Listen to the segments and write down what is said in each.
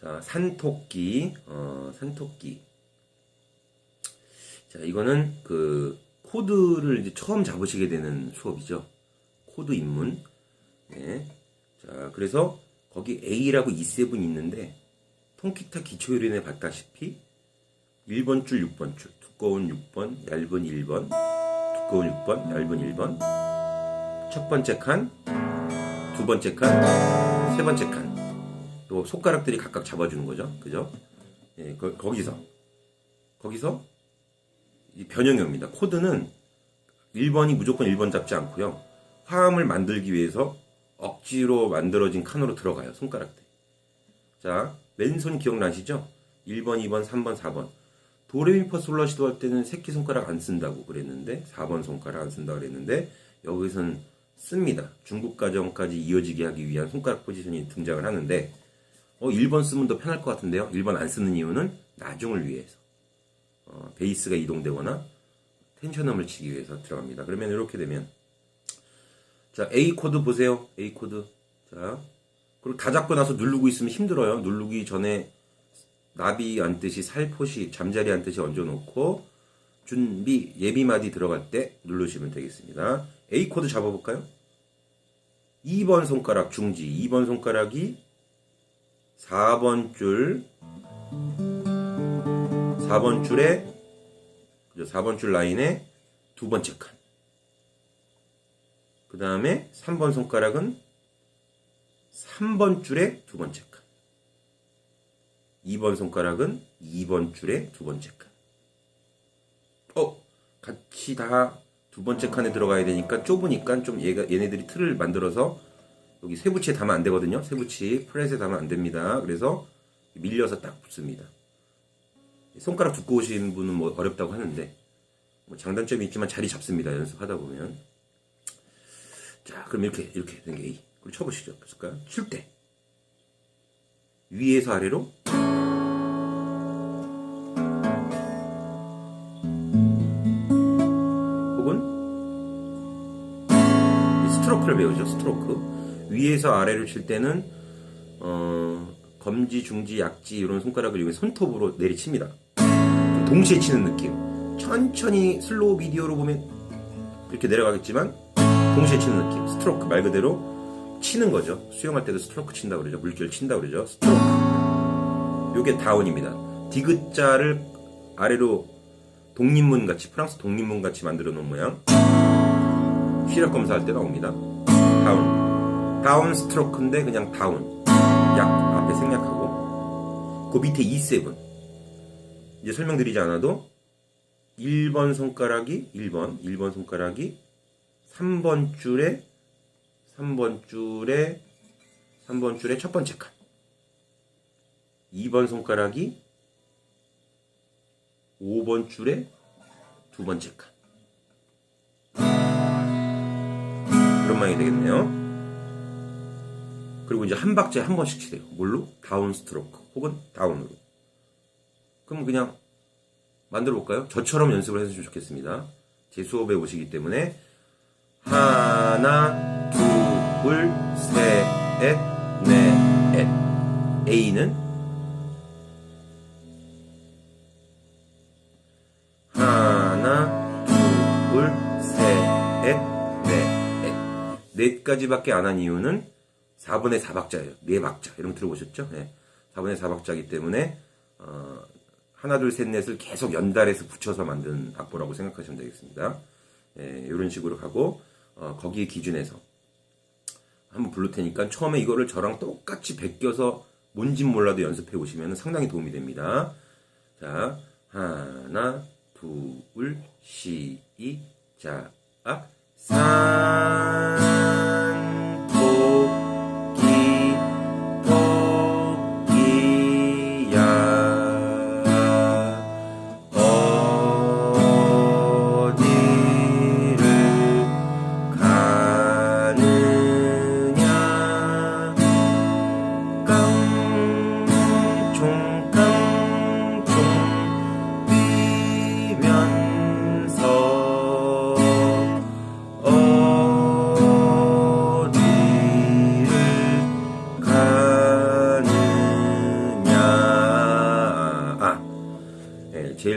자, 산토끼, 어, 산토끼. 자, 이거는 그 코드를 이제 처음 잡으시게 되는 수업이죠. 코드 입문. 네. 자, 그래서 거기 A라고 E7 있는데 통기타 기초요리에 봤다시피 1번 줄, 6번 줄, 두꺼운 6번, 얇은 1번, 두꺼운 6번, 얇은 1번, 첫 번째 칸, 두 번째 칸, 세 번째 칸. 또 손가락들이 각각 잡아주는 거죠. 그죠? 예, 거, 거기서, 거기서 이 변형이 옵니다. 코드는 1번이 무조건 1번 잡지 않고요. 화음을 만들기 위해서 억지로 만들어진 칸으로 들어가요. 손가락들. 자, 왼손 기억나시죠? 1번, 2번, 3번, 4번. 도레미퍼솔라 시도 할 때는 새끼손가락 안 쓴다고 그랬는데 4번 손가락 안 쓴다고 그랬는데 여기선 씁니다. 중국 가정까지 이어지게 하기 위한 손가락 포지션이 등장을 하는데 어 1번 쓰면 더 편할 것 같은데요. 1번 안 쓰는 이유는 나중을 위해서. 어, 베이스가 이동되거나 텐션음을 치기 위해서 들어갑니다. 그러면 이렇게 되면 자 A 코드 보세요. A 코드. 자 그리고 다 잡고 나서 누르고 있으면 힘들어요. 누르기 전에 나비 앉듯이 살포시 잠자리 앉듯이 얹어놓고 준비 예비 마디 들어갈 때 누르시면 되겠습니다. A 코드 잡아볼까요? 2번 손가락 중지, 2번 손가락이 4번 줄, 4번 줄에, 그죠? 4번 줄 라인에 두 번째 칸. 그 다음에 3번 손가락은 3번 줄에 두 번째 칸. 2번 손가락은 2번 줄에 두 번째 칸. 어, 같이 다 두 번째 칸에 들어가야 되니까 좁으니까 좀 얘가 얘네들이 틀을 만들어서 여기 세부치에 담으면 안 되거든요. 세부치 프렛에 담으면 안 됩니다. 그래서 밀려서 딱 붙습니다. 손가락 두꺼우신 분은 뭐 어렵다고 하는데 뭐 장단점이 있지만 자리 잡습니다. 연습하다 보면. 자, 그럼 이렇게 이렇게 된 게 A. 그리고 쳐보시죠. 그럴까요? 칠 때. 위에서 아래로 혹은 이 스트로크를 배우죠. 스트로크 위에서 아래로 칠 때는 어, 검지, 중지, 약지 이런 손가락을 이용해 손톱으로 내리칩니다. 좀 동시에 치는 느낌. 천천히 슬로우 비디오로 보면 이렇게 내려가겠지만 동시에 치는 느낌. 스트로크 말 그대로 치는 거죠. 수영할 때도 스트로크 친다 그러죠. 물결 친다 그러죠. 스트로크. 요게 다운입니다. 디귿자를 아래로 독립문 같이 프랑스 독립문 같이 만들어 놓은 모양. 시력 검사할 때 나옵니다. 다운. 다운 스트로크인데 그냥 다운. 약 앞에 생략하고 그 밑에 E7 이제 설명드리지 않아도 1번 손가락이 1번 1번 손가락이 3번 줄에 3번 줄에 3번 줄에 첫 번째 칸 2번 손가락이 5번 줄에 두 번째 칸 이런 모양이 되겠네요. 그리고 이제 한 박자에 한 번씩 치래요. 뭘로? 다운 스트로크 혹은 다운으로. 그럼 그냥 만들어 볼까요? 저처럼 연습을 해주시면 좋겠습니다. 제 수업에 오시기 때문에 하나, 둘, 셋, 넷, 넷. A는 하나, 둘, 셋, 넷, 넷. 넷까지밖에 안 한 이유는 4분의 4박자예요. 4박자. 이런 거 들어보셨죠? 네. 4분의 4박자이기 때문에, 어, 하나, 둘, 셋, 넷을 계속 연달해서 붙여서 만든 악보라고 생각하시면 되겠습니다. 예, 이런 식으로 가고, 어, 거기에 기준에서 한번 부를 테니까 처음에 이거를 저랑 똑같이 베껴서 뭔진 몰라도 연습해 오시면 상당히 도움이 됩니다. 자, 하나, 둘, 시작. 산, 토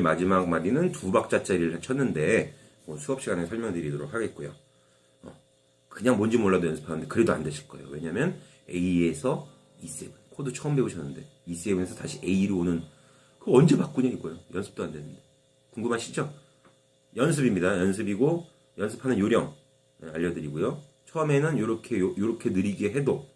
마지막 마디는 두 박자짜리를 쳤는데 뭐 수업 시간에 설명드리도록 하겠고요. 어, 그냥 뭔지 몰라도 연습하는데 그래도 안 되실 거예요. 왜냐면 A에서 E7 코드 처음 배우셨는데 E7에서 다시 A로 오는 그거 언제 바꾸냐 이거예요. 연습도 안 되는데 궁금하시죠? 연습입니다. 연습이고 연습하는 요령 네, 알려드리고요. 처음에는 이렇게 요렇게 느리게 해도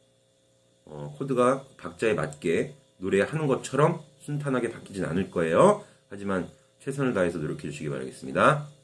어, 코드가 박자에 맞게 노래하는 것처럼 순탄하게 바뀌진 않을 거예요. 하지만 최선을 다해서 노력해 주시기 바라겠습니다.